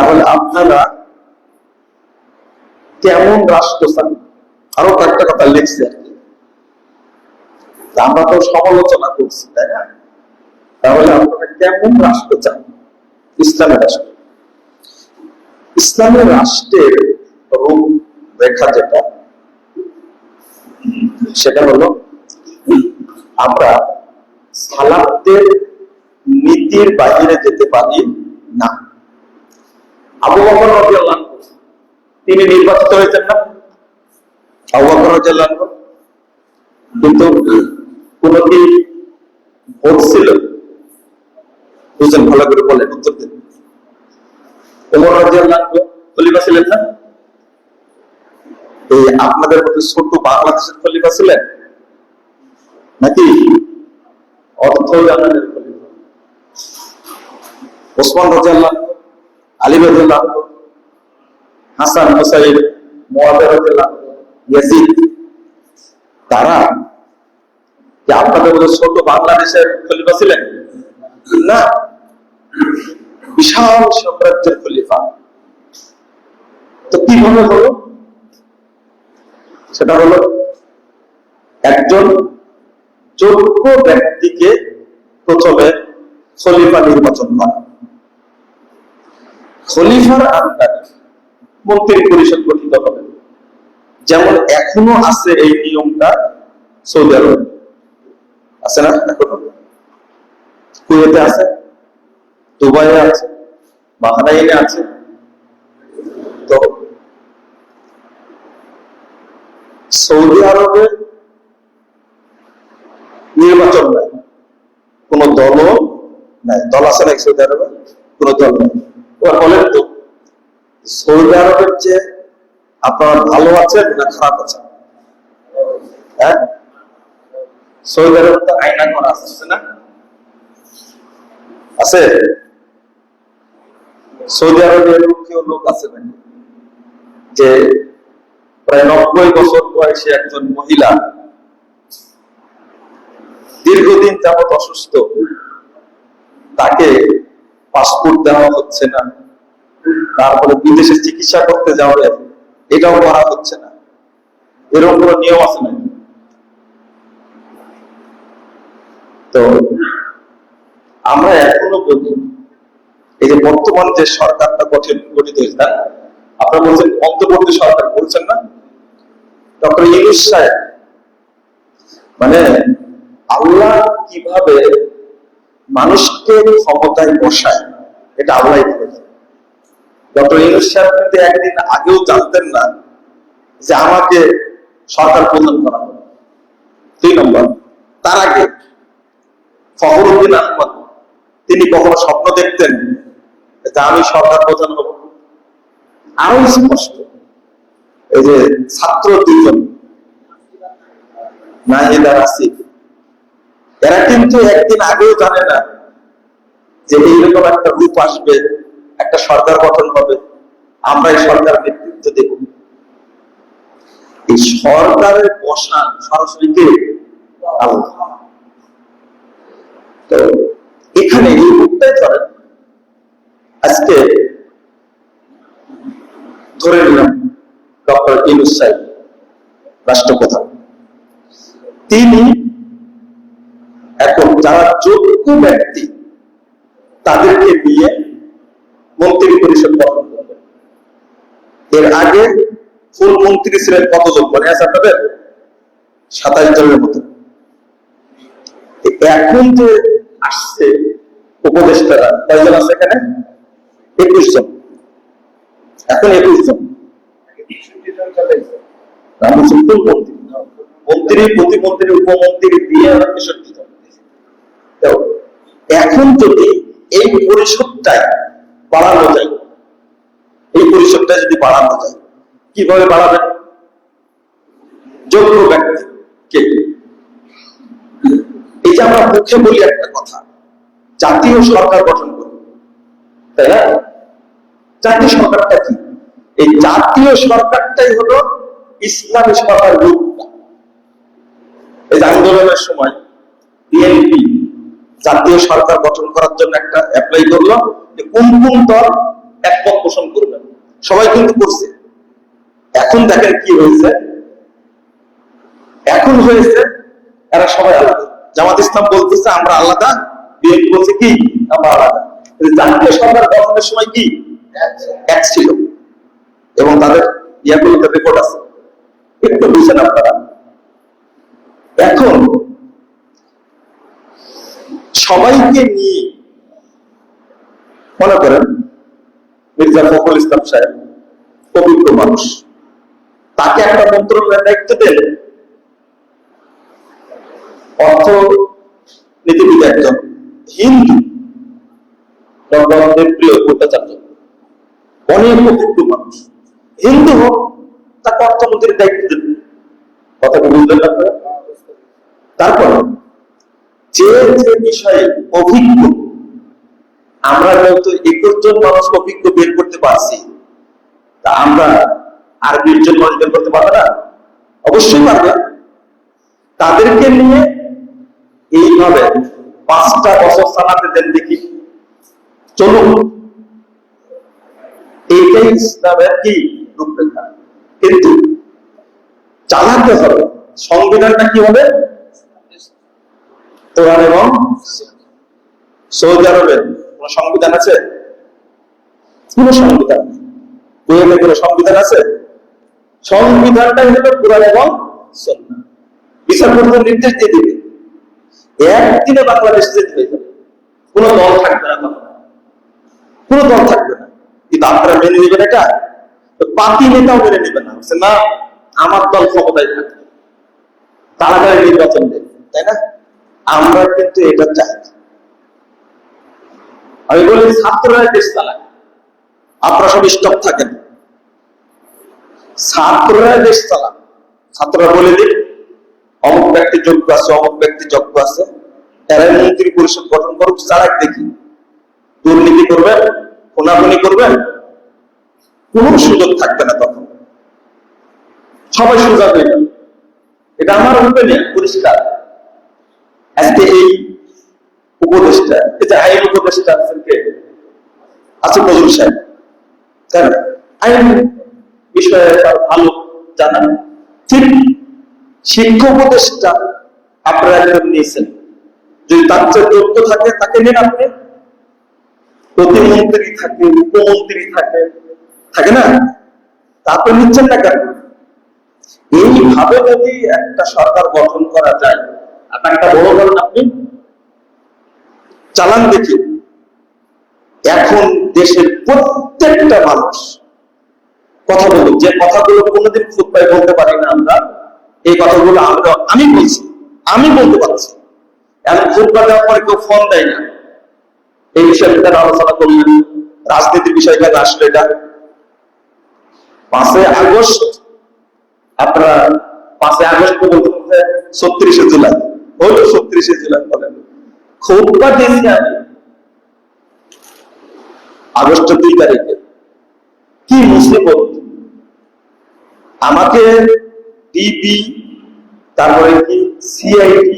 তাহলে আপনারা কেমন রাষ্ট্র চান আরও কয়েকটা কথা লিখছে আর কি। আমরা তো সমালোচনা করছি, তাই না? তাহলে আপনারা কেমন রাষ্ট্র চান ইসলামের রাষ্ট্র। ইসলামের রাষ্ট্রের রূপ রেখা যেটা, সেটা হলো আমরা সালাতের নীতির বাইরে যেতে পারি না। আবু বকর রাদিয়াল্লাহু আনহু, তিনি নির্বাচিত হয়েছেন না? আবু বকর রাদিয়াল্লাহু আনহু। কিন্তু কোন কি ভোট ছিল বুঝলেন ভালো করে বলেন উত্তর দিন। ওমর রাদিয়াল্লাহু আনহু খলিফা ছিলেন না? এই আপনাদের মধ্যে ছোট বাংলাদেশের খলিফা ছিলেন? নাকি অর্থ জানানের খলিফা? ওসমান রাদিয়াল্লাহু আনহু, আলী রাদিয়াল্লাহু হাসান ইয়াজিদ তারা আপনাদের ছোট বাংলাদেশের খলিফা ছিলেন? না। বিশাল সাম্রাজ্যের খলিফা। তো কীভাবে হলো? সেটা হলো একজন যোগ্য ব্যক্তিকে প্রথমে খলিফা নির্বাচন করা। খলিফার আন্ডারে মন্ত্রী পরিষদ গঠিত হবে। যেমন এখনও আছে এই নিয়মটা সৌদি আরবে। আছে না এখনও? কুয়েতে আছে? দুবাইয়ে আছে? বাহারাইনে আছে? তো সৌদি আরবে নির্বাচন নাই। কোন দলও নাই। দল আছে নাকি সৌদি আরবে? কোন দল নাই। সৌদি আরবের যে আপনারা ভালো আছেন না খারাপ আছেন? হ্যাঁ? সৌদি আরবে তো করা না। আছে? সৌদি আরবে এরকম কেউ লোক আছে নাকি যে প্রায় নব্বই বছর বয়সী একজন মহিলা দীর্ঘদিন যাবৎ অসুস্থ, তাকে পাসপোর্ট দেওয়া হচ্ছে না। তারপরে বিদেশে চিকিৎসা করতে যাবে এটাও করা হচ্ছে না। এরকম কোনো নিয়ম আছে নাকি? তো আমরা এখনও বলি, এই যে বর্তমান যে সরকারটা গঠন গঠিত হয়েছে না আপনারা বলছেন অন্তর্বর্তী সরকার, বলছেন না? ডক্টর ইউনুস সাহেব মানে আল্লাহ কীভাবে মানুষকে ক্ষমতায় বসায়, এটা আল্লাহ ডক্টর ইউনুস সাহেব কিন্তু একদিন আগেও জানতেন না যে আমাকে সরকার প্রধান করা হবে। দুই নম্বর, তার আগে ফখরুদ্দিন আহমদ, তিনি কখনো স্বপ্ন দেখতেন যে আমি সরকার প্রধান হব। আরও স্পষ্ট, এই যে ছাত্র দুইজন, নাহিদা আসিফ এরা কিন্তু একদিন আগেও জানে না যে এইরকম একটা রূপ আসবে, একটা সরকার গঠন হবে। আমরা এই সরকার নেতৃত্ব দেব। এই সরকারের বসান সরাসরি কে? তো এখানে এই রূপটাই ধরেন। আজকে ধরে নিলাম ডক্টর ইনুস সাহেব, রাষ্ট্রপ্রধান। তিনি যারা যোগ্য ব্যক্তি, তাদেরকে নিয়ে মন্ত্রী পরিষদ গঠন করবে। এর আগে ফুল মন্ত্রী ছিলেন কতজন? মনে আছে আপনাদের? সাতাশ জনের মতো। এখন যে আসছে উপদেষ্টারা, কয়জন আছে এখানে? একুশ জন। এখন একুশ জন। মন্ত্রী। মন্ত্রী, প্রতিমন্ত্রী, উপমন্ত্রী দিয়ে তেষট্টি এখন যদি এই পরিষদটাই বাড়ানো যায়, এই পরিষদটা যদি বাড়ানো যায়, কীভাবে বাড়াবেন যোগ্য ব্যক্তি কে? এই যে আমরা মুখে বলি একটা কথা, জাতীয় সরকার গঠন করব তাই না? জাতীয় সরকারটা কি? এই জাতীয় সরকারটাই হলো ইসলামী সরকার রূপটা। এই আন্দোলনের সময় বিএনপি জাতীয় সরকার গঠন করার জন্য একটা অ্যাপ্লাই করল যে কোন কোন দল একমত পোষণ করবেন সবাই কিন্তু করছে। এখন দেখেন কি হয়েছে? এখন হয়েছে, এরা সবাই আলাদা। জামাত ইসলাম বলতেছে, আমরা আলাদা। বিএনপি বলছে, কি? আমরা আলাদা। জাতীয় সরকার গঠনের সময় কি? এক ছিল। এবং তাদের ইয়াগুলোতে রেকর্ড আছে। একটু বুঝছেন আপনারা। এখন সবাইকে নিয়ে। মনে করেন, মির্জা ফখরুল ইসলাম সাহেব অভিজ্ঞ মানুষ। তাকে একটা মন্ত্রণালয়ের দায়িত্ব দেন। অর্থনীতিবিদ একজন, হিন্দু। ডক্টর দেবপ্রিয় ভট্টাচার্য। অনেক অভিজ্ঞ মানুষ। হিন্দু হোক, তাকে অর্থমন্ত্রীর দায়িত্ব দেবেন কথা বুঝলেন আপনারা? তারপর অভিজ্ঞ। আমরা হয়তো একুশ জন অভিজ্ঞ বের করতে পারছি, তা আমরা আর বিশ জন মানুষ বের করতে না? অবশ্যই পারবে। তাদেরকে নিয়ে এইভাবে পাঁচটা বছর চালাতে দেন দেখি। চলুন। এইটাই ইসলামের কি রূপরেখা। কিন্তু চালাতে হবে। সংবিধানটা কি হবে? কোরআন এবং সৌদি আরবের কোন সংবিধান আছে? কোন সংবিধান? নেই কোন সংবিধান আছে? সংবিধানটা হলো কোরআন এবং সুন্নাহ বিচার করতে নির্দেশ দিয়ে দিবে। একদিনে বাংলাদেশ যেতে হয়ে কোন দল থাকবে না কোন দল থাকবে না। কিন্তু আপনারা মেনে নেবেন এটা পাতি নেতাও মেনে নেবেন না। না, আমার দল ক্ষমতায় থাকবে। তাড়াতাড়ি নির্বাচন দেবে। তাই না? আমরা কিন্তু এটা চাই। না। আমি বলি, ছাত্ররা দেশ চালায়। আপনারা সব স্টপ থাকেন। ছাত্ররা দেশ চালান ছাত্ররা বলে দিন অমুক ব্যক্তি যোগ্য আছে, অমুক ব্যক্তি যোগ্য আছে। এরাই মন্ত্রী পরিষদ গঠন করুক চালাক দেখি। দুর্নীতি করবেন কোনাকুনি করবেন, কোন সুযোগ থাকবে না তখন। সবাই সুযোগ এটা আমার উপরে পরিষ্কার। আজকে এই উপদেশটা এটা আইন উপদেশটা আছেন কে? আছে ফজল সাহেব। কেন? আইন বিষয়ে তার ভালো জানা ঠিক শিক্ষা উপদেশটা আপনারা একজন নিয়েছেন। যদি তার চেয়ে যোগ্য থাকে, তাকে নেন আপনি। প্রতিমন্ত্রী থাকে, উপমন্ত্রী থাকে। থাকে না? তারপর নিচ্ছেন না কেন? এইভাবে যদি একটা সরকার গঠন করা যায় আপনার একটা বড় করেন আপনি চালান দেখি এখন দেশের প্রত্যেকটা মানুষ কথা বলুক, যে কথাগুলো কোনোদিন খুদ্ায় বলতে পারি না আমরা, এই কথাগুলো আমরা আমি বলছি, আমি বলতে পারছি এখন খুদ্া দেওয়ার পরে কেউ ফোন দেয় না। এই বিষয়ে তারা আলোচনা করলেন, রাজনীতির বিষয় কেন আসলো এটা। পাঁচই আগস্ট, আপনারা পাঁচই আগস্ট পর্যন্ত ছত্রিশে জুলাই হলো ছত্রিশে জুলাই বলেন। আগস্টের দুই তারিখে। কি আমাকে তারপরে কি সিআইডি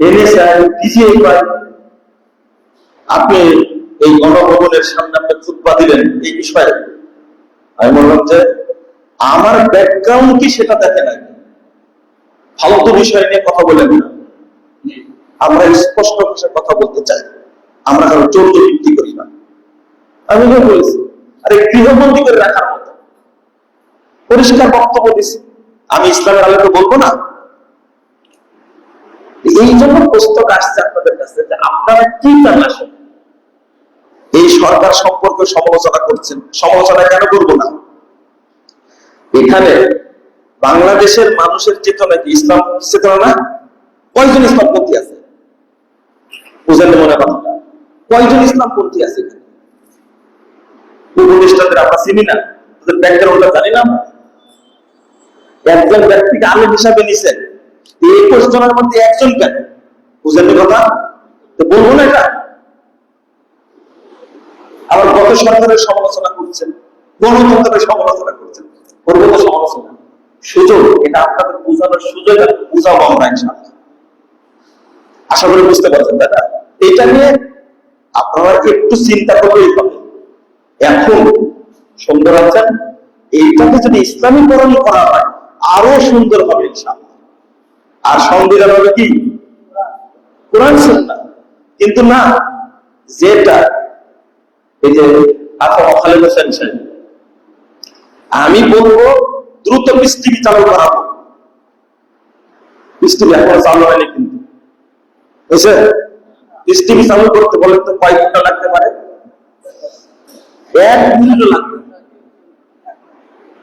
এনএসআই ডিজিআই আপনি এই গণভবনের সামনে আপনি খুতবা দিলেন এই বিষয়ে। আমি বললাম যে, আমার ব্যাকগ্রাউন্ড কি সেটা দেখে নাই। ফালতু বিষয় নিয়ে কথা বলেন না। আমরা স্পষ্ট ভাষায় কথা বলতে চাই। আমরা কারও চৌর্য বৃদ্ধি করি না। আমি তো বলেছি। আরে গৃহবন্দী করে রাখার মতো। পরিষ্কার বক্তব্য দিছি। আমি ইসলামের আলোকে বলব না। এই জন্য পুস্তক আসছে আপনাদের কাছে যে আপনারা কি আসেন এই সরকার সম্পর্কে সমালোচনা করছেন। সমালোচনা কেন করব না? এখানে বাংলাদেশের মানুষের চেতনা কি ইসলাম চেতনা না? কয়জন ইসলামপন্থী আছে? বুঝেন মনে কথাটা। কয়জন ইসলামপন্থী আছে উপদেষ্টাদের আমরা চিনি না ওদের ব্যাকগ্রাউন্ডটা জানি না একজন ব্যক্তিকে হিসাবে নিছেন একুশ জনের মধ্যে একজন কেন? কথা? তো বলব না এটা। আবার গত সরকারের সমালোচনা করছেন, গণতন্ত্রের সমালোচনা করছেন সমালোচনা। সুযোগ, এটা আপনাদের বোঝানোর সুযোগ বুঝাবো আমরা আশা করি বুঝতে পারছেন না এটা নিয়ে আপনারা একটু চিন্তা করলেই হবে এখন সুন্দর আছেন, এইটাকে যদি ইসলামীকরণ করা হয়, আরও সুন্দর হবে আর সংবিধান হবে কি? কোরআন সুন্নাহ। কিন্তু না, যেটা এই যে খালেদ হোসেন সাহেব আমি বলব দ্রুত টিভি চালু করাবো টিভি এখনও চালু হয়নি কিন্তু। পিস টিভি চালু করতে বলে তো কয় ঘণ্টা লাগতে পারে? এক মিনিটও লাগবে না।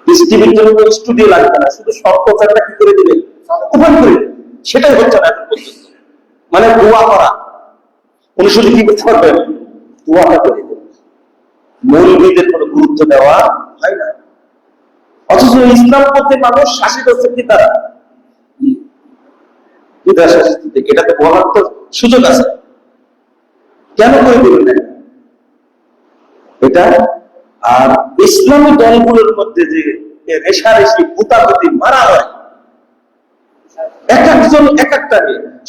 পিস টিভির জন্য স্টুডিও লাগবে না, শুধু প্রচারটা কি করে ওপেন করে সেটাই হচ্ছে না মানে দোয়া করা। কি করতে দোয়াটা করে মৌলবীদের কোনো গুরুত্ব দেওয়া হয় না। অথচ ইসলাম পথে মানুষ শাসিত হচ্ছে কি তারা? এটাতে বলার তো সুযোগ আছে। কেন করে দিবেন না এটা, আর ইসলামী দলগুলোর মধ্যে যে রেশারেশি ভূতাপতি মারা হয় এক একজন এক একটা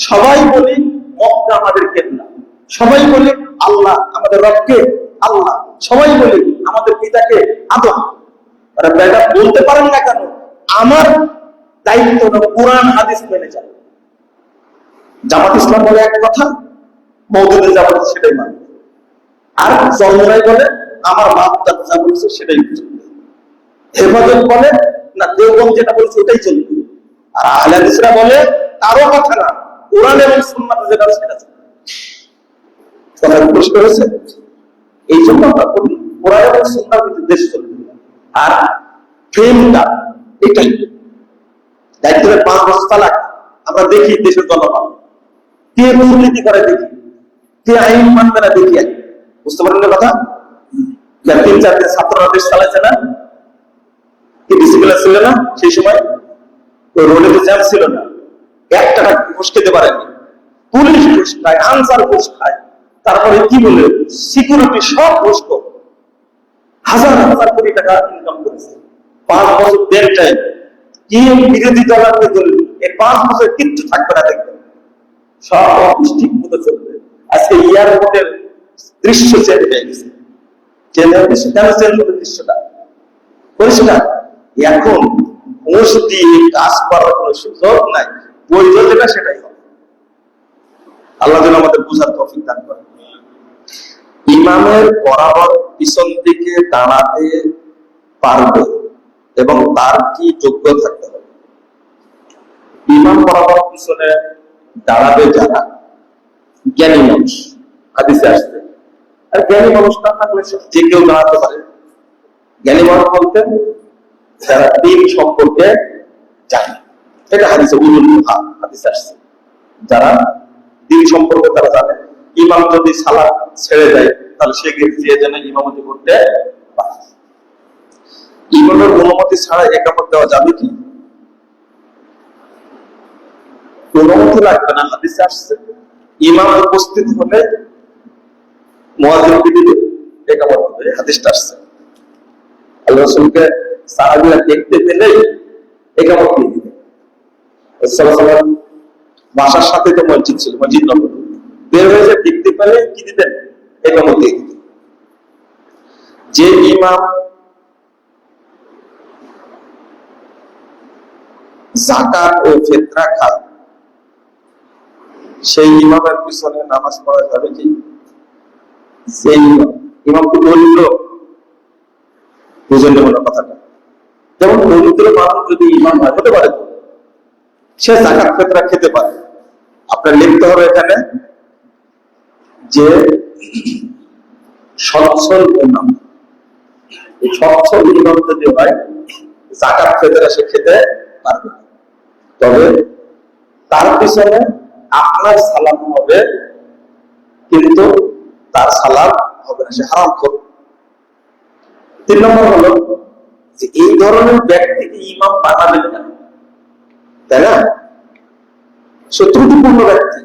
সবাই বলি, মক্কা আমাদের কেবলা সবাই বলি, আল্লাহ আমাদের রবকে, আল্লাহ। সবাই বলি, আমাদের পিতাকে, আদম। তারা বেটা বলতে পারেন না কেন? আমার দায়িত্ব হলো কোরআন, হাদিস মেনে যাও জামাত ইসলাম বলে এক কথা মৌদুদের জামাত সেটাই মানে। আর চন্দ্রাই বলে আমার মা তার যা বলছে সেটাই হেফাজত বলে না দেওবন যেটা বলছে ওটাই চলবে। আর আহলাদিসরা বলে তারও কথা না, কোরআন এবং সুন্নাত যেটা সেটা কথা পরিষ্কার হয়েছে? এই জন্য আমরা বলি, কোরআন এবং সুন্নাত কিন্তু দেশ চলবে। আর ফ্রেমটা এটাই। দায়িত্বের পাঁচ বছর তালাক, আমরা দেখি দেশের জনগণ। কে দুর্নীতি করে দেখি? কে তারপরে কি বলে? সিকিউরিটি সব ঘুষ হাজার হাজার কোটি টাকা ইনকাম করেছে। পাঁচ বছর দেড় টাইম কি বিরোধী দল এই পাঁচ বছর কিচ্ছু থাকবে না দেখবেন সব ঠিক মতো চলবে। আজকে এয়ারপোর্টের দৃশ্য চেঞ্জ হয়ে গেছে। চেঞ্জ হয়ে গেছে কেন চেঞ্জ হবে দৃশ্যটা এখন ঘুষ দিয়ে কাজ করার কোনো সুযোগ নাই। বৈধ যেটা সেটাই হবে। আল্লাহ যেন আমাদের তফিক দান করে ইমামের বরাবর পিছন দিকে দাঁড়াতে পারবে এবং তার কি যোগ্য থাকতে হবে? ইমাম বরাবর পিছনে দাঁড়াবে যারা? জ্ঞানী মানুষ। হাদিসে আসবে আর জ্ঞানী মানুষ না থাকলে যে কেউ দাঁড়াতে পারে। জ্ঞানী মানুষ বলতে যারা দিন সম্পর্কে জানে। এটা হাদিসে উলুল মুহা হাদিসে আসছে। যারা দিন সম্পর্কে তারা জানে। ইমাম যদি সালাদ ছেড়ে দেয়, তাহলে সে গিয়ে যেন ইমামতি করতে ইমামের অনুমতি ছাড়া একামত দেওয়া যাবে কি? অনুমতি লাগবে না, হাদিসে আসছে। ইমাম উপস্থিত হলে হবে বাসার সাথে মসজিদ ছিল, মসজিদ কি একামত দিয়ে যে ইমাম জাকাত ও ফেতরা খায় সেই ইমামের পিছনে নামাজ পড়া যাবে কি? সেই ইমাম কি দরিদ্র বুঝলেন হলো কথাটা? যেমন দরিদ্র মানুষ যদি ইমাম হয়, হতে পারে সে জাকাত ফেতরা খেতে পারে। আপনার লিখতে হবে এখানে যে সচ্ছল ইমাম সচ্ছল ইমাম যদি হয়, জাকাত ফেতরা সে খেতে পারবে। তবে তার পিছনে আপনার সালাম হবে, কিন্তু তার সালাম হবে না, সে হারাম করবে তিন নম্বর হলো যে এই ধরনের ব্যক্তিকে ইমাম বানাবেন না। তাই না? সে ত্রুটিপূর্ণ ব্যক্তি।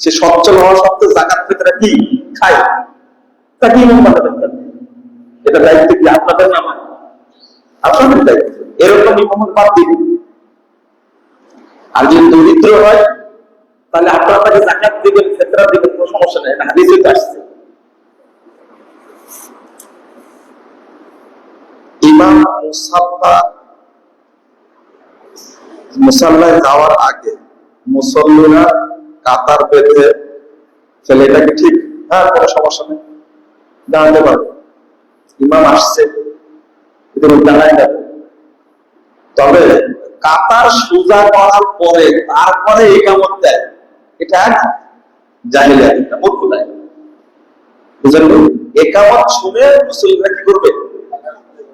সে সচ্ছল হওয়া সত্ত্বেও জাকাত ফেতরা কি? খায়। তাকে ইমাম বানাবেন কেন এটা দায়িত্ব কি আপনাদের না? আপনাদের দায়িত্ব। এরকম ইমাম বাদ দিবেন আর যদি দরিদ্র হয় তাহলে আপনারা তাকে জাকাত দিবেন, ফেতরা দিবেন, কোনো সমস্যা নেই। এটা হাদিসে তো আসছে। ইমাম মুসাল্লা, মুসাল্লায় যাওয়ার আগে মুসল্লিরা কাতার বেঁধে ফেলে, এটা কি ঠিক? হ্যাঁ কোনো সমস্যা নেই। দাঁড়াতে পারবে। ইমাম আসছে দাঁড়ায় যাবে তবে কাতার সোজা করার পরে, তারপরে একামত দেয়। এটা মূর্খ মূর্খতায় বুঝলেন? একামত শুনে মুসলিমরা কি করবে?